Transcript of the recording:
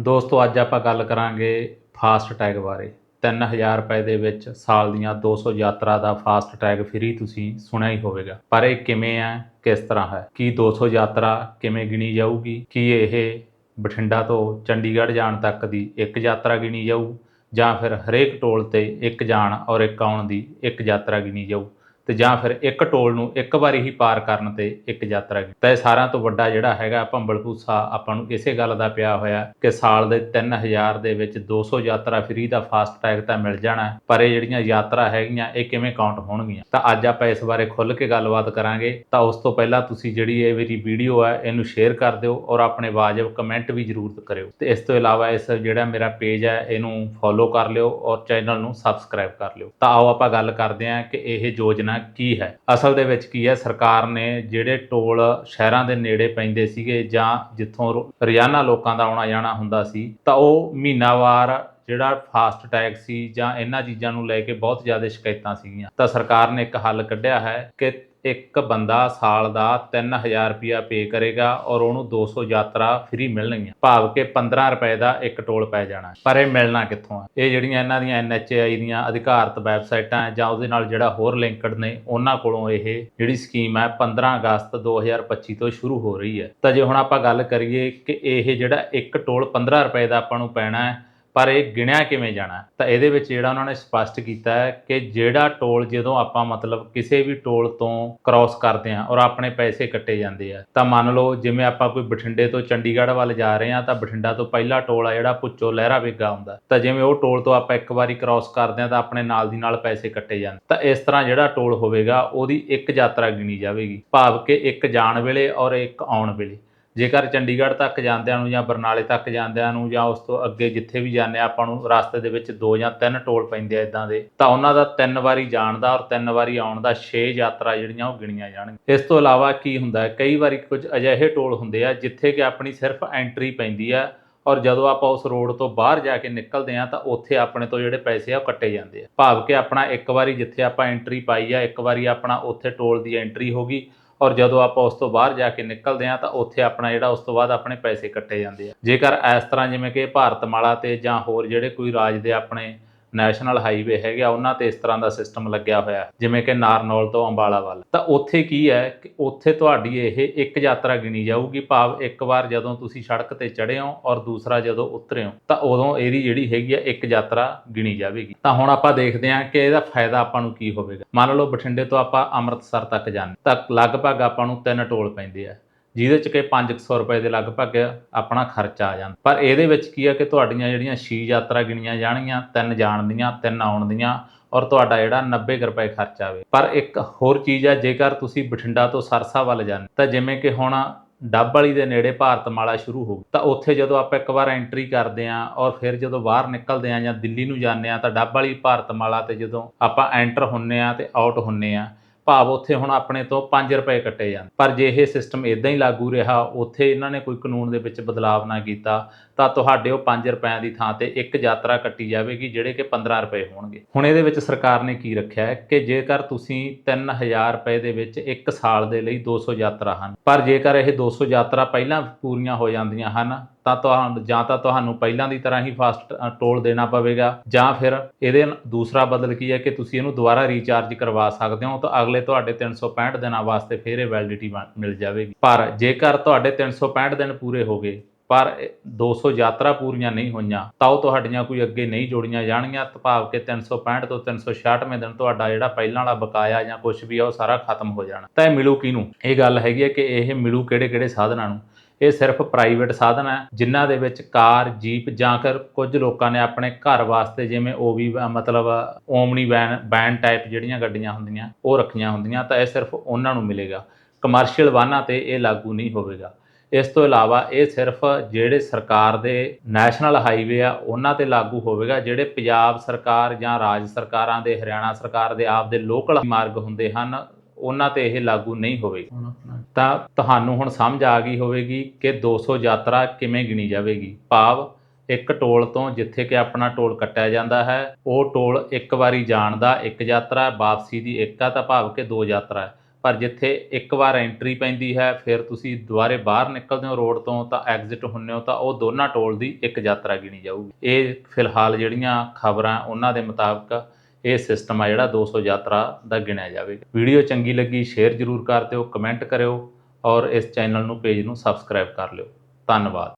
ਦੋਸਤੋ, ਅੱਜ ਆਪਾਂ ਗੱਲ ਕਰਾਂਗੇ ਫਾਸਟ ਟੈਗ ਬਾਰੇ। 3000 ਰੁਪਏ ਦੇ ਵਿੱਚ ਸਾਲ ਦੀਆਂ 200 ਯਾਤਰਾ ਦਾ ਫਾਸਟ ਟੈਗ ਫ੍ਰੀ ਤੁਸੀਂ ਸੁਣਿਆ ਹੀ ਹੋਵੇਗਾ। ਪਰ ਇਹ ਕਿਵੇਂ ਹੈ, ਕਿਸ ਤਰ੍ਹਾਂ ਹੈ? ਕੀ 200 ਯਾਤਰਾ ਕਿਵੇਂ ਗਿਣੀ ਜਾਊਗੀ? ਕੀ ਇਹ ਬਠਿੰਡਾ ਤੋਂ ਚੰਡੀਗੜ੍ਹ ਜਾਣ ਤੱਕ ਦੀ ਇੱਕ ਯਾਤਰਾ ਗਿਣੀ ਜਾਊ? ਜਾਂ ਫਿਰ ਹਰੇਕ ਟੋਲ ਤੇ ਇੱਕ ਜਾਣ ਔਰ ਇੱਕ ਆਉਣ ਦੀ ਇੱਕ ਯਾਤਰਾ ਗਿਣੀ ਜਾਊ? ਤੇ ਜਾਂ ਫਿਰ ਇੱਕ ਟੋਲ ਨੂੰ ਇੱਕ ਵਾਰੀ ਹੀ ਪਾਰ ਕਰਨ ਤੇ ਇੱਕ ਯਾਤਰਾ ਗਿਣੀ ਤਾਂ ਇਹ ਸਾਰਿਆਂ ਤੋਂ ਵੱਡਾ ਜਿਹੜਾ ਹੈਗਾ ਭੰਬਲ ਭੂਸਾ ਆਪਾਂ ਨੂੰ ਇਸੇ ਗੱਲ ਦਾ ਪਿਆ ਹੋਇਆ ਕਿ ਸਾਲ ਦੇ 3000 ਦੇ ਵਿੱਚ 200 ਯਾਤਰਾ ਫ੍ਰੀ ਦਾ ਫਾਸਟ ਟੈਗ ਤਾਂ ਮਿਲ ਜਾਣਾ ਪਰ ਇਹ ਜਿਹੜੀਆਂ ਯਾਤਰਾ ਹੈਗੀਆਂ, ਇਹ ਕਿਵੇਂ ਕਾਊਂਟ ਹੋਣਗੀਆਂ? ਤਾਂ ਅੱਜ ਆਪਾਂ ਇਸ ਬਾਰੇ ਖੁੱਲ੍ਹ ਕੇ ਗੱਲਬਾਤ ਕਰਾਂਗੇ। ਤਾਂ ਉਸ ਤੋਂ ਪਹਿਲਾਂ ਤੁਸੀਂ ਜਿਹੜੀ ਇਹ ਮੇਰੀ ਵੀਡੀਓ ਹੈ, ਇਹਨੂੰ ਸ਼ੇਅਰ ਕਰ ਦਿਓ ਔਰ ਆਪਣੇ ਵਾਜਬ ਕਮੈਂਟ ਵੀ ਜ਼ਰੂਰ ਕਰਿਓ। ਤੇ ਇਸ ਤੋਂ ਇਲਾਵਾ ਇਸ ਜਿਹੜਾ ਮੇਰਾ ਪੇਜ ਹੈ, ਇਹਨੂੰ ਫੋਲੋ ਕਰ ਲਿਓ ਔਰ ਚੈਨਲ ਨੂੰ ਸਬਸਕ੍ਰਾਈਬ ਕਰ ਲਿਓ। ਤਾਂ ਆਓ ਆਪਾਂ ਗੱਲ ਕਰਦੇ ਹਾਂ ਕਿ ਇਹ ਯੋਜਨਾ ਕੀ ਹੈ? ਅਸਲ ਦੇ ਵਿੱਚ ਕੀ ਹੈ? ਸਰਕਾਰ ਨੇ ਜਿਹੜੇ ਟੋਲ ਸ਼ਹਿਰਾਂ ਦੇ ਨੇੜੇ ਪੈਂਦੇ ਸੀਗੇ ਜਾਂ ਜਿੱਥੋਂ ਰੋਜ਼ਾਨਾ ਲੋਕਾਂ ਦਾ ਆਉਣਾ ਜਾਣਾ ਹੁੰਦਾ ਸੀ, ਤਾਂ ਉਹ ਮਹੀਨਾਵਾਰ ਜਿਹੜਾ ਫਾਸਟ ਟੈਗ ਸੀ ਜਾਂ ਇਹਨਾਂ ਚੀਜ਼ਾਂ ਨੂੰ ਲੈ ਕੇ ਬਹੁਤ ਜ਼ਿਆਦਾ ਸ਼ਿਕਾਇਤਾਂ ਸੀਗੀਆਂ। ਤਾਂ ਸਰਕਾਰ ਨੇ ਇੱਕ ਹੱਲ ਕੱਢਿਆ ਹੈ ਕਿ ਇੱਕ ਬੰਦਾ ਸਾਲ ਦਾ 3000 ਰੁਪਿਆ ਪੇ ਕਰੇਗਾ ਔਰ ਉਹਨੂੰ 200 ਯਾਤਰਾ ਫ੍ਰੀ ਮਿਲਣਗੀਆਂ। ਭਾਵ ਕਿ 15 ਰੁਪਏ ਦਾ ਇੱਕ ਟੋਲ ਪੈ ਜਾਣਾ। ਪਰ ਇਹ ਮਿਲਣਾ ਕਿੱਥੋਂ ਹੈ ਇਹ ਜਿਹੜੀਆਂ ਇਹਨਾਂ ਦੀਆਂ NHAI ਦੀਆਂ ਅਧਿਕਾਰਤ ਵੈਬਸਾਈਟਾਂ ਹੈ ਜਾਂ ਉਹਦੇ ਨਾਲ ਜਿਹੜਾ ਹੋਰ ਲਿੰਕਡ ਨੇ, ਉਹਨਾਂ ਕੋਲੋਂ ਇਹ ਜਿਹੜੀ ਸਕੀਮ ਹੈ 15 ਅਗਸਤ 2025 ਤੋਂ ਸ਼ੁਰੂ ਹੋ ਰਹੀ ਹੈ। ਤਾਂ ਜੇ ਹੁਣ ਆਪਾਂ ਗੱਲ ਕਰੀਏ ਕਿ ਇਹ ਜਿਹੜਾ ਇੱਕ ਟੋਲ 15 ਰੁਪਏ ਦਾ ਆਪਾਂ ਨੂੰ ਪੈਣਾ ਹੈ ਪਰ ਇਹ ਗਿਣਿਆ ਕਿਵੇਂ ਜਾਣਾ ਤਾਂ ਇਹਦੇ ਵਿੱਚ ਜਿਹੜਾ ਉਹਨਾਂ ਨੇ ਸਪਸ਼ਟ ਕੀਤਾ ਹੈ ਕਿ ਜਿਹੜਾ ਟੋਲ ਜਦੋਂ ਆਪਾਂ ਮਤਲਬ ਕਿਸੇ ਵੀ ਟੋਲ ਤੋਂ ਕ੍ਰਾਸ ਕਰਦੇ ਹਾਂ ਔਰ ਆਪਣੇ ਪੈਸੇ ਕੱਟੇ ਜਾਂਦੇ ਆ, ਤਾਂ ਮੰਨ ਲਓ ਜਿਵੇਂ ਆਪਾਂ ਕੋਈ ਬਠਿੰਡੇ ਤੋਂ ਚੰਡੀਗੜ੍ਹ ਵੱਲ ਜਾ ਰਹੇ ਹਾਂ ਤਾਂ ਬਠਿੰਡਾ ਤੋਂ ਪਹਿਲਾ ਟੋਲ ਆ ਜਿਹੜਾ ਪੁੱਚੋ ਲਹਿਰਾ ਵੇਗਾ ਹੁੰਦਾ। ਤਾਂ ਜਿਵੇਂ ਉਹ ਟੋਲ ਤੋਂ ਆਪਾਂ ਇੱਕ ਵਾਰੀ ਕ੍ਰਾਸ ਕਰਦੇ ਹਾਂ ਤਾਂ ਆਪਣੇ ਨਾਲ ਦੀ ਨਾਲ ਪੈਸੇ ਕੱਟੇ ਜਾਂਦੇ। ਤਾਂ ਇਸ ਤਰ੍ਹਾਂ ਜਿਹੜਾ ਟੋਲ ਹੋਵੇਗਾ ਉਹਦੀ ਇੱਕ ਯਾਤਰਾ ਗਿਣੀ ਜਾਵੇਗੀ, ਭਾਵ ਕਿ ਇੱਕ ਜਾਣ ਵੇਲੇ ਔਰ ਇੱਕ ਆਉਣ ਵੇਲੇ। ਜੇਕਰ ਚੰਡੀਗੜ੍ਹ ਤੱਕ ਜਾਂਦਿਆਂ ਨੂੰ ਜਾਂ ਬਰਨਾਲੇ ਤੱਕ ਜਾਂਦਿਆਂ ਨੂੰ ਜਾਂ ਉਸ ਤੋਂ ਅੱਗੇ ਜਿੱਥੇ ਵੀ ਜਾਂਦੇ ਆ ਆਪਾਂ ਨੂੰ ਰਸਤੇ ਦੇ ਵਿੱਚ ਦੋ ਜਾਂ ਤਿੰਨ ਟੋਲ ਪੈਂਦੇ ਆ ਇਦਾਂ ਦੇ, ਤਾਂ ਉਹਨਾਂ ਦਾ ਤਿੰਨ ਵਾਰੀ ਜਾਣ ਦਾ ਔਰ ਤਿੰਨ ਵਾਰੀ ਆਉਣ ਦਾ 6 ਯਾਤਰਾ ਜਿਹੜੀਆਂ ਉਹ ਗਿਣੀਆਂ ਜਾਣਗੀਆਂ। ਇਸ ਤੋਂ ਇਲਾਵਾ ਕੀ ਹੁੰਦਾ ਹੈ, ਕਈ ਵਾਰੀ ਕੁਝ ਅਜਿਹੇ ਟੋਲ ਹੁੰਦੇ ਆ ਜਿੱਥੇ ਕਿ ਆਪਣੀ ਸਿਰਫ ਐਂਟਰੀ ਪੈਂਦੀ ਆ ਔਰ ਜਦੋਂ ਆਪਾਂ ਉਸ ਰੋਡ ਤੋਂ ਬਾਹਰ ਜਾ ਕੇ ਨਿਕਲਦੇ ਆ ਤਾਂ ਉੱਥੇ ਆਪਣੇ ਤੋਂ ਜਿਹੜੇ ਪੈਸੇ ਆ ਉਹ ਕੱਟੇ ਜਾਂਦੇ ਆ। ਭਾਵ ਕਿ ਆਪਣਾ ਇੱਕ ਵਾਰੀ ਜਿੱਥੇ ਆਪਾਂ ਐਂਟਰੀ ਪਾਈ ਆ, ਇੱਕ ਵਾਰੀ ਆਪਣਾ ਉੱਥੇ ਟੋਲ ਦੀ ਐਂਟਰੀ ਹੋ ਗਈ ਔਰ ਜਦੋਂ ਆਪਾਂ ਉਸ ਤੋਂ ਬਾਹਰ ਜਾ ਕੇ ਨਿਕਲਦੇ ਹਾਂ ਤਾਂ ਉੱਥੇ ਆਪਣਾ ਜਿਹੜਾ ਉਸ ਤੋਂ ਬਾਅਦ ਆਪਣੇ ਪੈਸੇ ਕੱਟੇ ਜਾਂਦੇ ਆ। ਜੇਕਰ ਇਸ ਤਰ੍ਹਾਂ ਜਿਵੇਂ ਕਿ ਭਾਰਤਮਾਲਾ ਤੇ ਜਾਂ ਹੋਰ ਜਿਹੜੇ ਕੋਈ ਰਾਜ ਦੇ ਆਪਣੇ ਨੈਸ਼ਨਲ ਹਾਈਵੇ ਹੈਗੇ ਆ, ਉਹਨਾਂ ਤੇ ਇਸ ਤਰ੍ਹਾਂ ਦਾ ਸਿਸਟਮ ਲੱਗਿਆ ਹੋਇਆ। ਜਿਵੇਂ ਕਿ ਨਾਰਨੌਲ ਤੋਂ ਅੰਬਾਲਾ ਵੱਲ। ਤਾਂ ਉੱਥੇ ਕੀ ਹੈ ਕਿ ਉੱਥੇ ਤੁਹਾਡੀ ਇਹ ਇੱਕ ਯਾਤਰਾ ਗਿਣੀ ਜਾਊਗੀ, ਭਾਵ ਇੱਕ ਵਾਰ ਜਦੋਂ ਤੁਸੀਂ ਸੜਕ ਤੇ ਚੜ੍ਹੇ ਹੋ ਔਰ ਦੂਸਰਾ ਜਦੋਂ ਉਤਰੇ ਹੋ, ਤਾਂ ਉਦੋਂ ਇਹਦੀ ਜਿਹੜੀ ਹੈਗੀ ਆ, ਇੱਕ ਯਾਤਰਾ ਗਿਣੀ ਜਾਵੇਗੀ। ਤਾਂ ਹੁਣ ਆਪਾਂ ਦੇਖਦੇ ਹਾਂ ਕਿ ਇਹਦਾ ਫਾਇਦਾ ਆਪਾਂ ਨੂੰ ਕੀ ਹੋਵੇਗਾ। ਮੰਨ ਲਓ ਬਠਿੰਡੇ ਤੋਂ ਆਪਾਂ ਅੰਮ੍ਰਿਤਸਰ ਤੱਕ ਜਾਂਦੇ ਤਾਂ ਲਗਭਗ ਆਪਾਂ ਨੂੰ ਤਿੰਨ ਟੋਲ ਪੈਂਦੇ ਆ। ਜਿਹਦੇ ਚ ਕਿ 500 ਰੁਪਏ ਦੇ ਲਗਭਗ ਆਪਣਾ ਖਰਚਾ ਆ ਜਾਂਦਾ। ਪਰ ਇਹਦੇ ਵਿੱਚ ਕੀ ਆ ਕਿ ਤੁਹਾਡੀਆਂ ਜਿਹੜੀਆਂ ਛੇ ਯਾਤਰਾ ਗਿਣੀਆਂ ਜਾਣਗੀਆਂ, ਤਿੰਨ ਜਾਣ ਦੀਆਂ, ਤਿੰਨ ਆਉਣ ਦੀਆਂ, ਔਰ ਤੁਹਾਡਾ ਜਿਹੜਾ 90 ਕੁ ਰੁਪਏ ਖਰਚਾ ਆਵੇ ਪਰ ਇੱਕ ਹੋਰ ਚੀਜ਼ ਆ, ਜੇਕਰ ਤੁਸੀਂ ਬਠਿੰਡਾ ਤੋਂ ਸਰਸਾ ਵੱਲ ਜਾਂਦੇ, ਤਾਂ ਜਿਵੇਂ ਕਿ ਹੁਣ ਡੱਬ ਵਾਲੀ ਦੇ ਨੇੜੇ ਭਾਰਤਮਾਲਾ ਸ਼ੁਰੂ ਹੋ ਗਈ, ਤਾਂ ਉੱਥੇ ਜਦੋਂ ਆਪਾਂ ਇੱਕ ਵਾਰ ਐਂਟਰੀ ਕਰਦੇ ਆਂ ਔਰ ਫਿਰ ਜਦੋਂ ਬਾਹਰ ਨਿਕਲਦੇ ਆਂ ਜਾਂ ਦਿੱਲੀ ਨੂੰ ਜਾਂਦੇ ਆਂ ਤਾਂ ਡੱਬ ਵਾਲੀ ਭਾਰਤਮਾਲਾ ਤੇ ਜਦੋਂ ਆਪਾਂ ਐਂਟਰ ਹੁੰਨੇ ਆਂ ਤੇ ਆਊਟ ਹੁੰਨੇ ਆਂ ਭਾਵ ਉੱਥੇ ਹੁਣ ਆਪਣੇ ਤੋਂ 5 ਰੁਪਏ ਕੱਟੇ ਜਾਂਦੇ। ਪਰ ਜੇ ਇਹ ਸਿਸਟਮ ਇਦਾਂ ਹੀ ਲਾਗੂ ਰਿਹਾ, ਉੱਥੇ ਇਹਨਾਂ ਨੇ ਕੋਈ ਕਾਨੂੰਨ ਦੇ ਵਿੱਚ ਬਦਲਾਵ ਨਾ ਕੀਤਾ, ਤਾਂ ਤੁਹਾਡੇ ਉਹ 5 ਰੁਪਏ ਦੀ ਥਾਂ ਤੇ ਇੱਕ ਯਾਤਰਾ ਕੱਟੀ ਜਾਵੇਗੀ, ਜਿਹੜੇ ਕਿ 15 ਰੁਪਏ ਹੋਣਗੇ। ਹੁਣ ਇਹਦੇ ਵਿੱਚ ਸਰਕਾਰ ਨੇ ਕੀ ਰੱਖਿਆ ਹੈ? ਕਿ ਜੇਕਰ ਤੁਸੀਂ 3000 ਰੁਪਏ ਦੇ ਵਿੱਚ ਇੱਕ ਸਾਲ ਦੇ ਲਈ 200 ਯਾਤਰਾ ਹਨ, ਪਰ ਜੇਕਰ ਇਹ 200 ਯਾਤਰਾ ਪਹਿਲਾਂ ਪੂਰੀਆਂ ਹੋ ਜਾਂਦੀਆਂ ਹਨ ਤਾਂ ਤੁਹਾਨੂੰ, ਜਾਂ ਤਾਂ ਤੁਹਾਨੂੰ ਪਹਿਲਾਂ ਦੀ ਤਰ੍ਹਾਂ ਹੀ ਫਾਸਟ ਟੋਲ ਦੇਣਾ ਪਵੇਗਾ, ਜਾਂ ਫਿਰ ਇਹਦੇ ਦੂਸਰਾ ਬਦਲ ਕੀ ਹੈ ਕਿ ਤੁਸੀਂ ਇਹਨੂੰ ਦੁਬਾਰਾ ਰੀਚਾਰਜ ਕਰਵਾ ਸਕਦੇ ਹੋ, ਤਾਂ ਅਗਲੇ ਤੁਹਾਡੇ 365 ਦਿਨਾਂ ਵਾਸਤੇ ਫਿਰ ਇਹ ਵੈਲਿਡਿਟੀ ਮਿਲ ਜਾਵੇਗੀ। ਪਰ ਜੇਕਰ ਤੁਹਾਡੇ 365 ਦਿਨ ਪੂਰੇ ਹੋ ਗਏ, ਪਰ ਇਹ 200 ਯਾਤਰਾ ਪੂਰੀਆਂ ਨਹੀਂ ਹੋਈਆਂ, ਤਾਂ ਉਹ ਤੁਹਾਡੀਆਂ ਕੋਈ ਅੱਗੇ ਨਹੀਂ ਜੋੜੀਆਂ ਜਾਣਗੀਆਂ, ਤਾਂ ਭਾਵ ਕਿ 365 ਤੋਂ 366ਵੇਂ ਦਿਨ ਤੁਹਾਡਾ ਜਿਹੜਾ ਪਹਿਲਾਂ ਵਾਲਾ ਬਕਾਇਆ ਜਾਂ ਕੁਝ ਵੀ ਆ, ਉਹ ਸਾਰਾ ਖਤਮ ਹੋ ਜਾਣਾ। ਤਾਂ ਇਹ ਮਿਲੂ ਕਿਹਨੂੰ? ਇਹ ਗੱਲ ਹੈਗੀ ਹੈ ਕਿ ਇਹ ਮਿਲੂ ਕਿਹੜੇ ਕਿਹੜੇ ਸਾਧਨਾਂ ਨੂੰ? ਇਹ ਸਿਰਫ ਪ੍ਰਾਈਵੇਟ ਸਾਧਨ ਹੈ, ਜਿਨ੍ਹਾਂ ਦੇ ਵਿੱਚ ਕਾਰ, ਜੀਪ ਜਾਂ ਕਰ ਕੁਝ ਲੋਕਾਂ ਨੇ ਆਪਣੇ ਘਰ ਵਾਸਤੇ ਜਿਵੇਂ ਓਵੀ ਮਤਲਬ ਓਮਨੀ ਵੈਨ ਵੈਨ ਟਾਈਪ ਜਿਹੜੀਆਂ ਗੱਡੀਆਂ ਹੁੰਦੀਆਂ, ਉਹ ਰੱਖੀਆਂ ਹੁੰਦੀਆਂ ਤਾਂ ਇਹ ਸਿਰਫ ਉਹਨਾਂ ਨੂੰ ਮਿਲੇਗਾ। ਕਮਰਸ਼ੀਅਲ ਵਾਹਨਾਂ ਤੇ ਇਹ ਲਾਗੂ ਨਹੀਂ ਹੋਵੇਗਾ। ਇਸ ਤੋਂ ਇਲਾਵਾ ਇਹ ਸਿਰਫ ਜਿਹੜੇ ਸਰਕਾਰ ਦੇ ਨੈਸ਼ਨਲ ਹਾਈਵੇ ਆ, ਉਹਨਾਂ ਤੇ ਲਾਗੂ ਹੋਵੇਗਾ, ਜਿਹੜੇ ਪੰਜਾਬ ਸਰਕਾਰ ਜਾਂ ਰਾਜ ਸਰਕਾਰਾਂ ਦੇ, ਹਰਿਆਣਾ ਸਰਕਾਰ ਦੇ, ਆਪ ਦੇ ਲੋਕਲ ਮਾਰਗ ਹੁੰਦੇ ਹਨ ਉਹਨਾਂ ਤੇ ਇਹ ਲਾਗੂ ਨਹੀਂ ਹੋਵੇਗਾ। ਤਾਂ ਤੁਹਾਨੂੰ ਹੁਣ ਸਮਝ ਆ ਗਈ ਹੋਵੇਗੀ ਕਿ 200 ਯਾਤਰਾ ਕਿਵੇਂ ਗਿਣੀ ਜਾਵੇਗੀ। ਭਾਵ ਇੱਕ ਟੋਲ ਤੋਂ ਜਿੱਥੇ ਕਿ ਆਪਣਾ ਟੋਲ ਕੱਟਿਆ ਜਾਂਦਾ ਹੈ ਉਹ ਟੋਲ ਇੱਕ ਵਾਰੀ ਜਾਣ ਦਾ ਇੱਕ ਯਾਤਰਾ ਵਾਪਸੀ ਦੀ ਇੱਕ ਆ ਤਾਂ ਭਾਵ ਕਿ ਦੋ ਯਾਤਰਾ ਹੈ। ਪਰ ਜਿੱਥੇ ਇੱਕ ਵਾਰ ਐਂਟਰੀ ਪੈਂਦੀ ਹੈ ਫਿਰ ਤੁਸੀਂ ਦੁਬਾਰੇ ਬਾਹਰ ਨਿਕਲਦੇ ਹੋ ਰੋਡ ਤੋਂ ਤਾਂ ਐਗਜ਼ਿਟ ਹੁੰਨੇ ਹੋ ਤਾਂ ਉਹ ਦੋਨਾਂ ਟੋਲ ਦੀ ਇੱਕ ਯਾਤਰਾ ਗਿਣੀ ਜਾਊਗੀ। ਇਹ ਫਿਲਹਾਲ ਜਿਹੜੀਆਂ ਖਬਰਾਂ ਉਹਨਾਂ ਦੇ ਮੁਤਾਬਕ ਇਹ ਸਿਸਟਮ ਆ ਜਿਹੜਾ 200 ਯਾਤਰਾ ਦਾ ਗਿਣਿਆ ਜਾਵੇਗਾ। ਵੀਡੀਓ ਚੰਗੀ ਲੱਗੀ ਸ਼ੇਅਰ ਜ਼ਰੂਰ ਕਰ ਦਿਓ ਕਮੈਂਟ ਕਰਿਓ ਔਰ ਇਸ ਚੈਨਲ ਨੂੰ ਪੇਜ ਨੂੰ ਸਬਸਕ੍ਰਾਈਬ ਕਰ ਲਿਓ। ਧੰਨਵਾਦ।